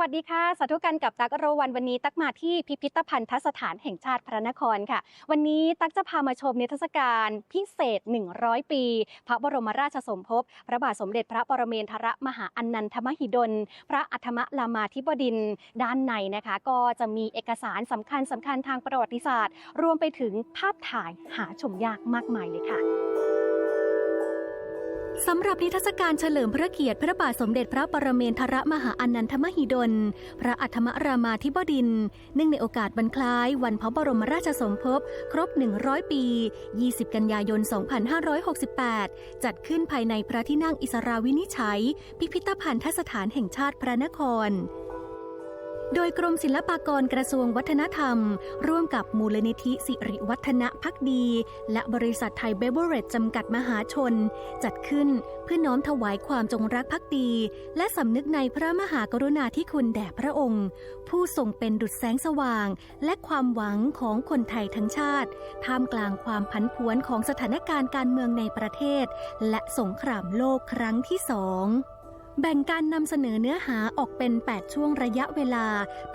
วัสดีค่ะ สาธุกันกับตักโรวันวันนี้ตักมาที่พิพิธภัณฑสถานแห่งชาติพระนครค่ะ วันนี้ตักจะพามาชมนิทรรศการพิเศษ 100 ปี พระบรมราชสมภพพระบาทสมเด็จพระปรเมนทรมหาอันนันทมหิดล พระอัฐมรามาธิบดิน ด้านในนะคะ ก็จะมีเอกสารสำคัญสำคัญทางประวัติศาสตร์ รวมไปถึงภาพถ่ายหาชมยากมากมายเลยค่ะ สำหรับนิทรรศการเฉลิมพระเกียรติพระบาทสมเด็จพระปรเมนทรมหาอนันทมหิดล พระอัธมรามาธิบดินทร์เนื่องในโอกาสบันคล้ายวันพระบรมราชสมภพครบ 100 ปี 20 กันยายน 2568 จัดขึ้นภายในพระที่นั่งอิสราวินิจฉัย พิพิธภัณฑสถานแห่งชาติพระนคร โดยกรมศิลปากรกระทรวงวัฒนธรรม ร่วมกับมูลนิธิสิริวัฒนพักดี และบริษัทไทยเบเวอร์เรจจำกัดมหาชน จัดขึ้นเพื่อน้อมถวายความจงรักภักดี และสำนึกในพระมหากรุณาธิคุณแด่พระองค์ ผู้ทรงเป็นดุจแสงสว่าง และความหวังของคนไทยทั้งชาติ ท่ามกลางความผันผวนของสถานการณ์การเมืองในประเทศ และสงครามโลกครั้งที่สอง แบ่งการนำเสนอเนื้อหาออกเป็น 8 ช่วงระยะเวลา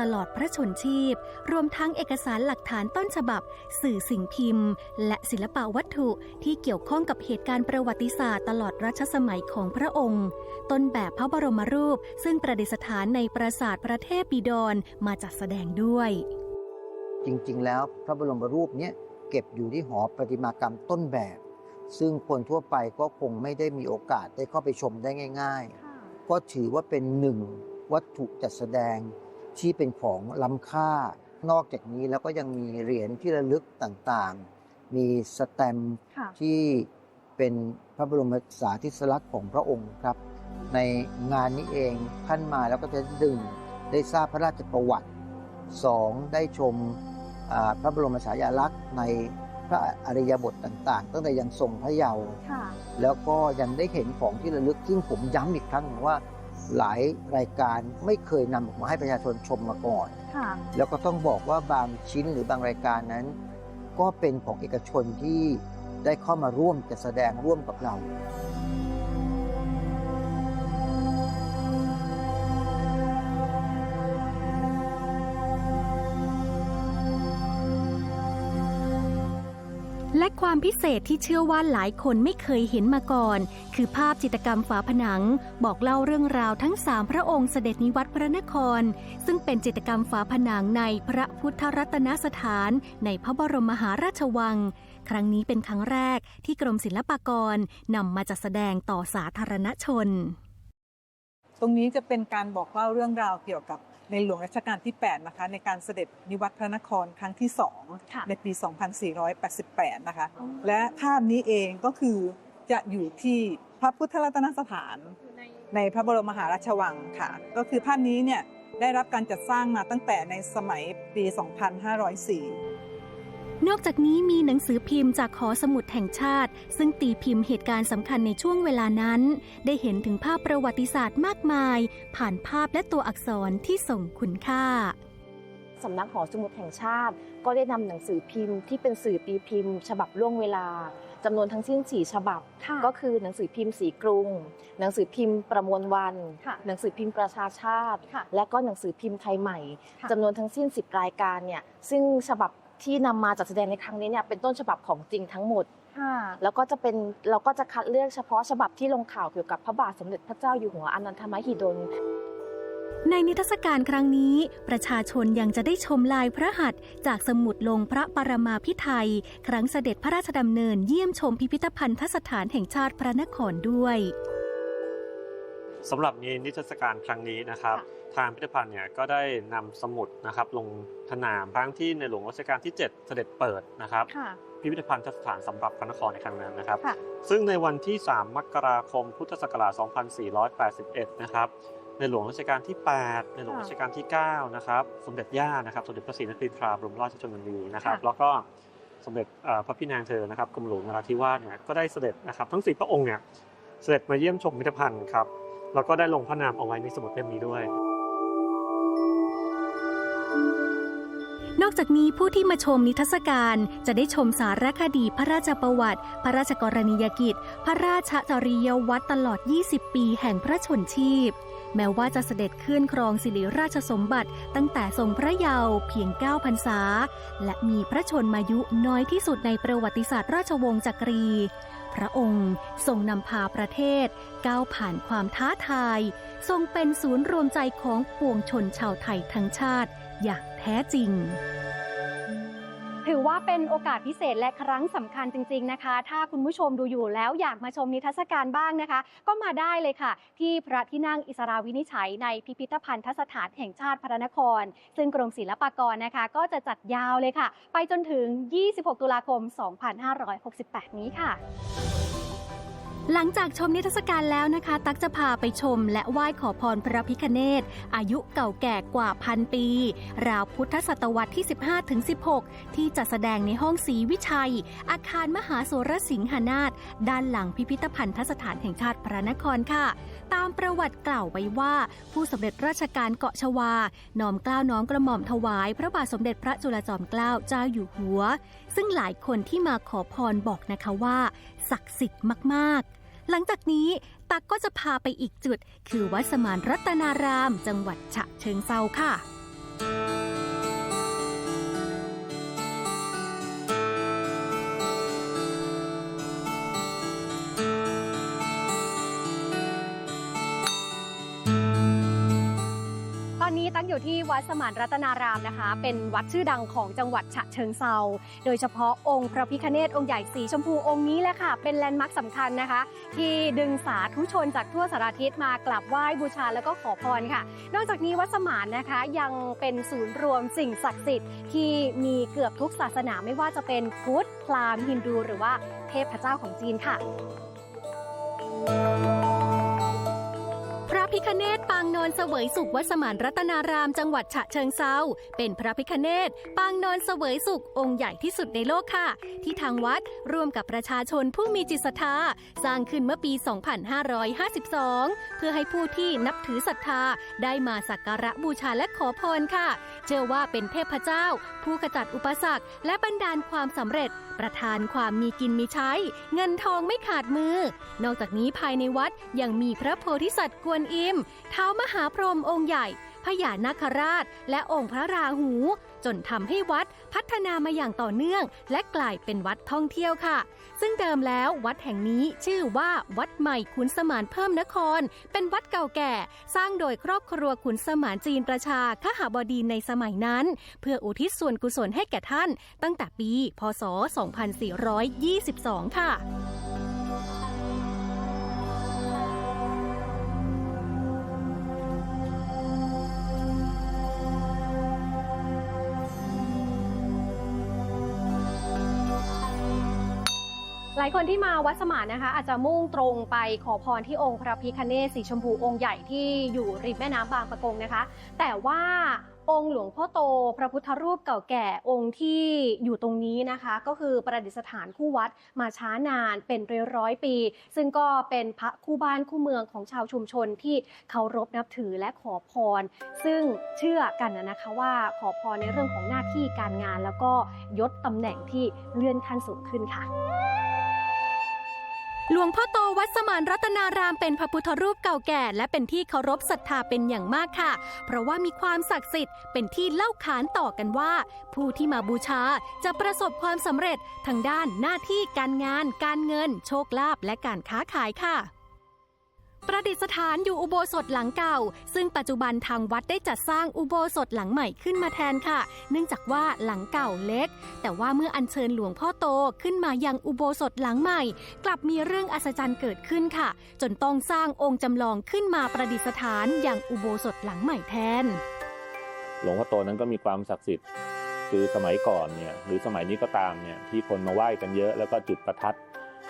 ตลอดพระชนชีพ รวมทั้งเอกสารหลักฐานต้นฉบับ สื่อสิ่งพิมพ์ และศิลปะวัตถุที่เกี่ยวข้องกับเหตุการณ์ประวัติศาสตร์ตลอดรัชสมัยของพระองค์ ต้นแบบพระบรมรูป ซึ่งประดิษฐานในปราสาทประเทศปิดรมาจัดแสดงด้วย จริงๆ แล้วพระบรมรูปเนี้ยเก็บอยู่ที่หอประติมากรรมต้นแบบ ซึ่งคนทั่วไปก็คงไม่ได้มีโอกาสได้เข้าไปชมได้ง่าย ๆ ก็ถือว่าเป็นหนึ่งวัตถุจัดแสดงที่เป็นของล้ำค่า นอกจากนี้แล้วก็ยังมีเหรียญที่ระลึกต่างๆ มีสแตมป์ค่ะที่เป็นพระบรมสาธิสลักษณ์ของพระองค์ครับ ในงานนี้เองท่านมาแล้วก็จะดึงได้ทราบพระราชประวัติสองได้ชมอ่าพระบรมฉายาลักษณ์ใน พระอริยบทต่างๆ ตั้งแต่ยังทรงพระเยาว์ค่ะแล้วก็ยังได้เห็นของที่ระลึก ซึ่งผมย้ำอีกครั้งหนึ่งว่าหลายรายการไม่เคยนำออกมาให้ประชาชนชมมาก่อนค่ะแล้วก็ต้องบอกว่าบางชิ้นหรือบางรายการนั้น ก็เป็นของเอกชนที่ได้เข้ามาร่วมจะแสดงร่วมกับเรา และความพิเศษที่เชื่อว่าหลายคนไม่เคยเห็นมาก่อน คือภาพจิตรกรรมฝาผนัง บอกเล่าเรื่องราวทั้งสามพระองค์เสด็จนิวัตรพระนคร ซึ่งเป็นจิตรกรรมฝาผนังในพระพุทธรัตนสถาน ในพระบรมมหาราชวัง ครั้งนี้เป็นครั้งแรกที่กรมศิลปากรนำมาจัดแสดงต่อสาธารณชน ตรงนี้จะเป็นการบอกเล่าเรื่องราวเกี่ยวกับ ในหลวงรัชกาลที่ 8 นะคะ ในการเสด็จนิวัตรพระนครครั้งที่ค่ะ2ในปี 2488 นะคะ และภาพนี้เองก็คือจะอยู่ที่พระพุทธรัตนสถาน ในพระบรมมหาราชวังค่ะ ก็คือภาพนี้เนี่ยได้รับการจัดสร้างมาตั้งแต่ในสมัยปี 2504 นอกจากนี้มีหนังสือพิมพ์จากหอสมุดแห่งชาติ ซึ่งตีพิมพ์เหตุการณ์สำคัญในช่วงเวลานั้น ได้เห็นถึงภาพประวัติศาสตร์มากมาย ผ่านภาพและตัวอักษรที่ส่งคุณค่าสำนักหอสมุดแห่งชาติ ก็ได้นำหนังสือพิมพ์ที่เป็นสื่อตีพิมพ์ ฉบับล่วงเวลาจำนวนทั้งสิ้น 4 ฉบับ ก็คือหนังสือพิมพ์สีกรุง หนังสือพิมพ์ประมวลวันค่ะหนังสือพิมพ์ประชาชาติค่ะและก็หนังสือพิมพ์ไทยใหม่ค่ะจำนวนทั้งสิ้น 10 รายการเนี่ยซึ่งฉบับ ที่นำมาจัดแสดงในครั้งนี้เนี่ยเป็นต้นฉบับของจริงทั้งหมดแล้วก็จะเป็นเราก็จะคัดเลือกเฉพาะฉบับที่ลงข่าวเกี่ยวกับพระบาทสมเด็จพระเจ้าอยู่หัวอนันทมหิดล ในนิทรรศการครั้งนี้ ประชาชนยังจะได้ชมลายพระหัตถ์จากสมุดลงพระปรมาพิไทย ครั้งเสด็จพระราชดำเนินเยี่ยมชมพิพิธภัณฑสถานแห่งชาติพระนครด้วย สำหรับนิทรรศการครั้งนี้นะครับ ทางพิพิธภัณฑ์เนี่ยก็ได้นำสมุดนะครับลงถนามครั้งที่ในหลวงรัชกาลที่ 7 เสด็จเปิดนะครับพิพิธภัณฑสถานสำหรับพระนครในครั้งนั้นนะครับค่ะซึ่งในวันที่ 3 มกราคม พุทธศักราช 2481 นะครับ ในหลวงรัชกาลที่ 8 ในหลวงรัชกาลที่ 9 นะครับ สมเด็จย่า นะครับ สมเด็จพระศรีนครินทราบรมราชชนนีนะครับค่ะแล้วก็สมเด็จเอ่อพระพี่นางเธอ นะครับกรมหลวงนราธิวาส เนี่ย ก็ได้เสด็จนะครับ ทั้งสี่พระองค์ เนี่ย เสด็จมาเยี่ยมชมพิพิธภัณฑ์ครับ แล้วก็ได้ลงพระนามเอาไว้ในสมุดเล่มนี้ด้วย นอกจากนี้ผู้ที่มาชมนิทรรศการจะได้ชมสารคดีพระราชประวัติ พระราชกรณียกิจ พระราชจริยวัตรตลอด 20 ปีแห่งพระชนชีพ แม้ว่าจะเสด็จขึ้นครองสิริราชสมบัติตั้งแต่ทรงพระเยาว์เพียง 9 พรรษา และมีพระชนมายุน้อยที่สุดในประวัติศาสตร์ราชวงศ์จักรี พระองค์ทรงนำพาประเทศก้าวผ่านความท้าทาย ทรงเป็นศูนย์รวมใจของปวงชนชาวไทยทั้งชาติอย่างแท้จริง ถือว่าเป็นโอกาสพิเศษและครั้งสำคัญจริง ๆนะคะ ถ้าคุณผู้ชมดูอยู่แล้วอยากมาชมนิทรรศการบ้างนะคะ ก็มาได้เลยค่ะ ที่พระที่นั่งอิสราวินิจฉัยในพิพิธภัณฑสถานแห่งชาติพระนคร ซึ่งกรมศิลปากรนะคะ ก็จะจัดยาวเลยค่ะ ไปจนถึง 26 ตุลาคม 2568 นี้ค่ะ หลังจากชมนิทรรศการแล้วนะคะ ตักจะพาไปชมและไหว้ขอพรพระพิคเนตอายุเก่าแก่กว่าพันปี ราวพุทธศตวรรษที่ 15-16 ที่จัดแสดงในห้องศรีวิชัย อาคารมหาสุรสิงหนาถด้านหลังพิพิธภัณฑสถานแห่งชาติพระนครค่ะ ตามประวัติกล่าวไว้ว่า ผู้สำเร็จราชการเกาะชวา น้อมกล้าวน้อมกระหม่อมถวาย พระบาทสมเด็จพระจุลจอมเกล้าเจ้าอยู่หัว ซึ่งหลายคนที่มาขอพรบอกนะคะว่า ศักดิ์สิทธิ์มากๆ หลังจากนี้ตักก็จะพาไปอีกจุด คือวัดสมานรัตนาราม จังหวัดฉะเชิงเซาค่ะ อนนี้ตั้งอยู่ที่วัดสมานรัตนารามนะคะ เป็นวัดชื่อดังของจังหวัดฉะเชิงเซาโดยเฉพาะองค์พระพิคเนตองค์ใหญ่สีชมพูองค์นี้แหละค่ะ เป็นแลนด์มาร์คสำคัญนะคะ ที่ดึงสาธุชนจากทั่วสารทิศมากราบไหว้บูชาแล้วก็ขอพรค่ะ นอกจากนี้วัดสมานนะคะยังเป็นศูนย์รวมสิ่งศักดิ์สิทธิ์ที่มีเกือบทุกศาสนาไม่ว่าจะเป็นพุทธพราหมณ์ฮินดู หรือว่าเทพเจ้าของจีนค่ะพระพิค เนตปางนอนเสวยสุขวัดสมานรัตนารามจังหวัดฉะเชิงเซาเป็นพระพิคเนตปางนอนเสวยสุของค์ใหญ่ที่สุดในโลกค่ะ ที่ทางวัดร่วมกับประชาชนผู้มีจิตศรัทธาสร้างขึ้นเมื่อปี 2552 เพื่อให้ผู้ที่นับถือศรัทธาได้มาสักการะบูชาและขอพรค่ะ เชื่อว่าเป็นเทพเจ้า ผู้ขจัดอุปสรรค และบันดาลความสำเร็จ ประทานความมีกินมีใช้ เงินทองไม่ขาดมือ นอกจากนี้ภายในวัดยังมีพระโพธิสัตว์กวนอิมเท้ามหาพรหมองค์ใหญ่พญานาคราช และองค์พระราหู จนทำให้วัดพัฒนามาอย่างต่อเนื่อง และกลายเป็นวัดท่องเที่ยวค่ะ ซึ่งเดิมแล้ววัดแห่งนี้ชื่อว่าวัดใหม่ขุนสมานเพิ่มนคร เป็นวัดเก่าแก่ สร้างโดยครอบครัวขุนสมานจีนประชาขหบดีในสมัยนั้น เพื่ออุทิศส่วนกุศลให้แก่ท่าน ตั้งแต่ปี พศ 2422 ค่ะายคนที่มาวัดสมานนะคะ อาจจะมุ่งตรงไปขอพรที่องค์พระพิคเนศสีชมพูองค์ใหญ่ที่อยู่ริมแม่น้ำบางปะกงนะคะ แต่ว่าองค์หลวงพ่อโต พระพุทธรูปเก่าแก่องค์ที่อยู่ตรงนี้นะคะ ก็คือประดิษฐานคู่วัดมาช้านานเป็นร้อยร้อยๆปี ซึ่งก็เป็นพระคู่บ้านคู่เมืองของชาวชุมชนที่เคารพนับถือและขอพร ซึ่งเชื่อกันนะคะว่าขอพรในเรื่องของหน้าที่การงาน แล้วก็ยศตำแหน่งที่เลื่อนขั้นสูงขึ้นค่ะ หลวงพ่อโตวัดสมานรัตนารามเป็นพระพุทธรูปเก่าแก่ และเป็นที่เคารพศรัทธาเป็นอย่างมากค่ะ เพราะว่ามีความศักดิ์สิทธิ์เป็นที่เล่าขานต่อกันว่า ผู้ที่มาบูชาจะประสบความสำเร็จทางด้านหน้าที่การงาน การเงิน โชคลาภและการค้าขายค่ะ ประดิษฐานอยู่อุโบสถหลังเก่า ซึ่งปัจจุบันทางวัดได้จัดสร้างอุโบสถหลังใหม่ขึ้นมาแทนค่ะ เนื่องจากว่าหลังเก่าเล็ก แต่ว่าเมื่ออัญเชิญหลวงพ่อโตขึ้นมายังอุโบสถหลังใหม่ กลับมีเรื่องอัศจรรย์เกิดขึ้นค่ะ จนต้องสร้างองค์จำลองขึ้นมาประดิษฐานอย่างอุโบสถหลังใหม่แทน หลวงพ่อโตนั้นก็มีความศักดิ์สิทธิ์คือสมัยก่อนเนี่ยหรือสมัยนี้ก็ตามเนี่ยที่คนมาไหว้กันเยอะแล้วก็จุดประทัด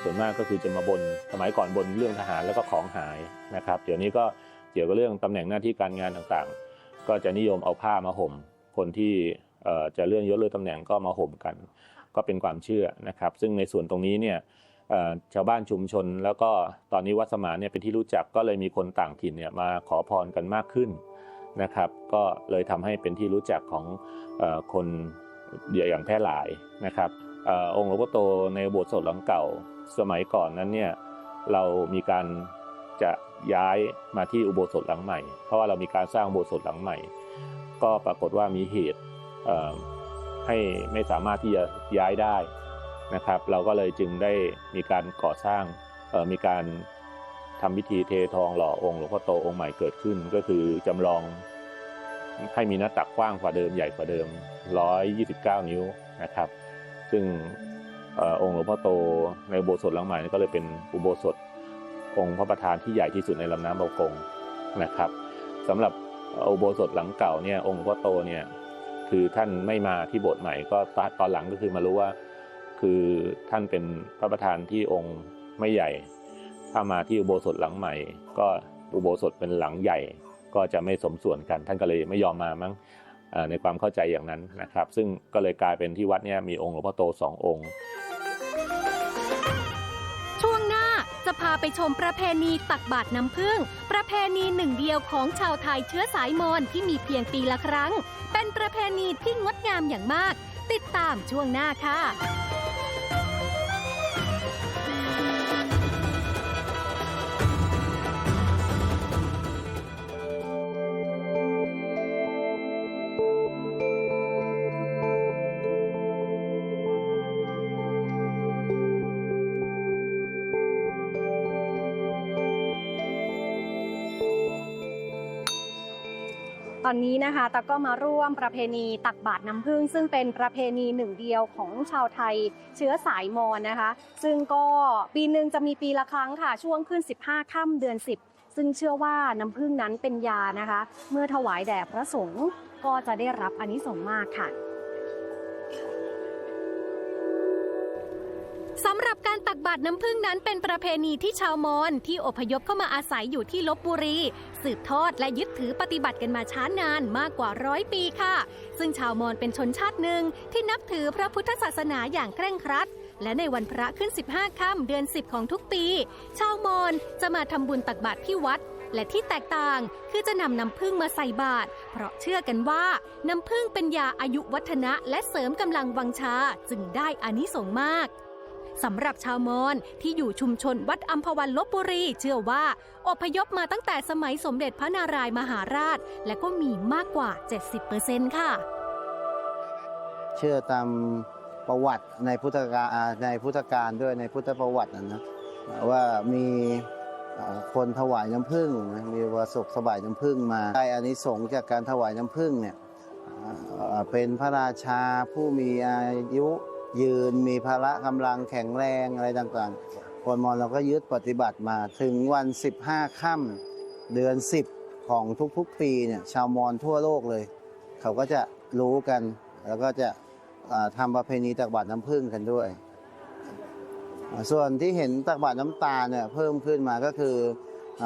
ส่วนมากก็คือจะมาบนสมัยก่อนบนเรื่องทหารแล้วก็ของหายนะครับ เดี๋ยวนี้ก็เกี่ยวกับเรื่องตำแหน่งหน้าที่การงานต่างๆ ก็จะนิยมเอาผ้ามาห่ม คนที่จะเลื่อนยศเลื่อนตำแหน่งก็มาห่มกัน ก็เป็นความเชื่อนะครับ ซึ่งในส่วนตรงนี้เนี่ยชาวบ้านชุมชน แล้วก็ตอนนี้วัดสมานเนี่ยเป็นที่รู้จักก็เลยมีคนต่างถิ่นเนี่ยมาขอพรกันมากขึ้นนะครับ ก็เลยทำให้เป็นที่รู้จักของเอ่อคนอย่างแพร่หลายนะครับออองค์หลวงพ่อโตในโบสถ์สดหลังเก่า สมัยก่อนนั้นเนี่ยเรามีการจะย้ายมาที่อุโบสถหลังใหม่ เพราะว่าเรามีการสร้างอุโบสถหลังใหม่ ก็ปรากฏว่ามีเหตุให้ไม่สามารถที่จะย้ายได้นะครับ เราก็เลยจึงได้มีการก่อสร้างมีการทำพิธีเททองหล่อองค์หลวงพ่อโตองค์ใหม่เกิดขึ้น ก็คือจำลองให้มีหน้าตักกว้างกว่าเดิมใหญ่กว่าเดิม 129 นิ้วนะครับ ซึ่ง องค์หลวงพ่อโตในอุโบสถหลังใหม่นี่ก็เลยเป็นอุโบสถองค์พระประธานที่ใหญ่ที่สุดในลำน้ำบากงนะครับสำหรับอุโบสถหลังเก่าเนี่ยองค์หลวงพ่อโตเนี่ยคือท่านไม่มาที่โบสถ์ใหม่ก็ตอนหลังก็คือมารู้ว่าคือท่านเป็นพระประธานที่องค์ไม่ใหญ่ ถ้ามาที่อุโบสถหลังใหม่ ก็อุโบสถเป็นหลังใหญ่ก็จะไม่สมส่วนกัน ท่านก็เลยไม่ยอมมามั้งในความเข้าใจอย่างนั้นนะครับ ซึ่งก็เลยกลายเป็นที่วัดเนี่ยมีองค์หลวงพ่อโตสององค์าไปชมประเพณีตักบาตรน้ำผึ้งประเพณีหนึ่งเดียวของชาวไทยเชื้อสายมอญที่มีเพียงปีละครั้ง เป็นประเพณีที่งดงามอย่างมาก ติดตามช่วงหน้าค่ะ ตอนนี้นะคะตาก็มาร่วมประเพณีตักบาตรน้ำผึ้งซึ่งเป็นประเพณีหนึ่งเดียวของชาวไทยเชื้อสายมอญนะคะ ซึ่งก็ปีหนึ่งจะมีปีละครั้งค่ะ ช่วงขึ้น 15ค่ำเดือน 10 ซึ่งเชื่อว่าน้ำผึ้งนั้นเป็นยานะคะ เมื่อถวายแด่พระสงฆ์ก็จะได้รับอานิสงส์มากค่ะสำหรับการตักบาตรน้ำผึ้งนั้นเป็นประเพณีที่ชาวมอญที่อพยพเข้ามาอาศัยอยู่ที่ลบบุรี สืบทอดและยึดถือปฏิบัติกันมาช้านานมากกว่าร้อยปีค่ะ ซึ่งชาวมอญเป็นชนชาติหนึ่งที่นับถือพระพุทธศาสนาอย่างเคร่งครัด และในวันพระขึ้น 15 ค่ำเดือน 10 ของทุกปี ชาวมอญจะมาทำบุญตักบาตรที่วัดและที่แตกต่างคือจะนำน้ำผึ้งมาใส่บาตรเพราะเชื่อกันว่าน้ำผึ้งเป็นยาอายุวัฒนะและเสริมกำลังวังชาจึงได้อานิสงส์มาก สำหรับชาวมอญที่อยู่ชุมชนวัดอัมพวันลบบุรี เชื่อว่า อพยพมาตั้งแต่สมัยสมเด็จพระนารายมหาราช และก็มีมากกว่า 70%ค่ะ เชื่อตามประวัติในพุทธกาในพุทธการด้วยในพุทธประวัตินะนะว่ามีคนถวายน้ำผึ้งนะมีวสกถวายน้ำผึ้งมาได้อานิสงส์จากการถวายน้ำผึ้งเนี่ยเป็นพระราชาผู้มีอายุ ยืนมีพละกำลังแข็งแรงอะไรต่างๆคนมอญเราก็ยึดปฏิบัติมาถึงวัน 15ค่ำเดือน 10 ของทุกๆปีเนี่ยชาวมอญทั่วโลกเลย เขาก็จะรู้กัน แล้วก็จะอ่าทำประเพณีตักบาตรน้ำผึ้งกันด้วย ส่วนที่เห็นตักบาตรน้ำตาลเนี่ยเพิ่มขึ้นมาก็คือ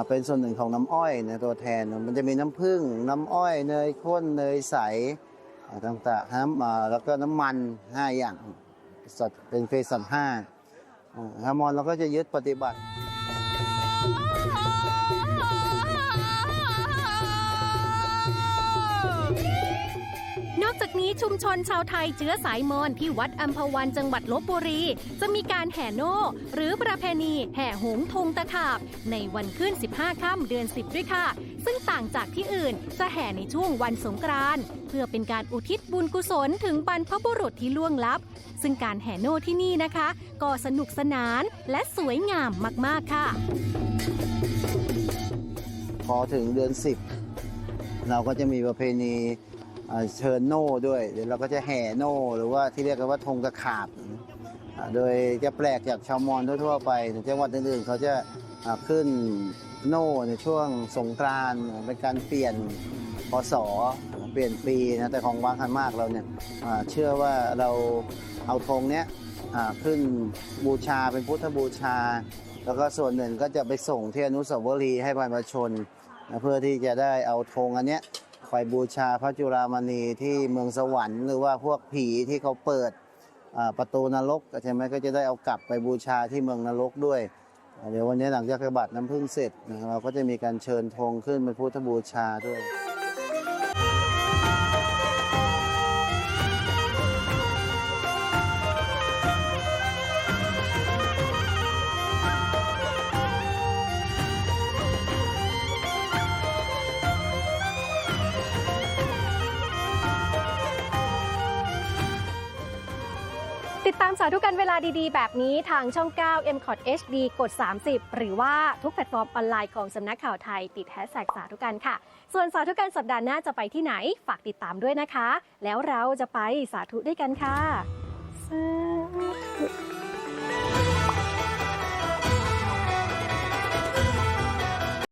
เป็นส่วนหนึ่งของน้ำอ้อยในตัวแทนมันจะมีน้ำผึ้งน้ำอ้อยเนยข้นเนยใสต่างๆแล้วก็น้ำมันห้าอย่าง สัตว์เป็นเฟสันห้าอ่าฮามอนเราก็จะยึดปฏิบัตินอกจากนี้ชุมชนชาวไทยเชื้อสายมอญที่วัดอัมพวันจังหวัดลบบุรี จะมีการแห่โน่หรือประเพณีแห่หงส์ธงตะขาบ ในวันขึ้น 15 ค่ำเดือน 10 ด้วยค่ะ ซึ่งต่างจากที่อื่น จะแห่ในช่วงวันสงกรานต์เพื่อเป็นการอุทิศบุญกุศลถึงบรรพบุรุษที่ล่วงลับ ซึ่งการแห่โน่ที่นี่นะคะ ก็สนุกสนานและสวยงามมากๆค่ะ พอถึงเดือน 10 เราก็จะมีประเพณีเชิญโน่ด้วยเดี๋ยวเราก็จะแห่โน่หรือว่าที่เรียกกันว่าธงตะขาบ โดยจะแปลกจากชาวมอญทั่วๆไปแต่จังหวัดอื่นๆเขาจะขึ้น โน่ในช่วงสงกรานต์เป็นการเปลี่ยนพศเปลี่ยนปีนะแต่ของวังคันมากเราเนี่ยเชื่อว่าเราเอาธงเนี้ยขึ้นบูชาเป็นพุทธบูชา แล้วก็ส่วนหนึ่งก็จะไปส่งที่อนุสาวรีย์ให้ประชาชนนะเพื่อที่จะได้เอาธงอันเนี้ยไปบูชาพระจุฬามณีที่เมืองสวรรค์หรือว่าพวกผีที่เขาเปิดประตูนรกใช่ไหมก็จะได้เอากลับไปบูชาที่เมืองนรกด้วย เดี๋ยววันนี้หลังจากกระบาดน้ำพึ่งเสร็จนะเราก็จะมีการเชิญธงขึ้นเป็นพุทธบูชาด้วย ตามสาธุกันเวลาดีๆ แบบนี้ทางช่อง 9 m c o t HD กด 30 หรือว่าทุกแพลตฟอร์มออนไลน์ของสำนักข่าวไทย ติดแฮชแท็กสาธุกันค่ะ ส่วนสาธุกันสัปดาห์หน้าจะไปที่ไหน ฝากติดตามด้วยนะคะ แล้วเราจะไปสาธุด้วยกันค่ะสาธุ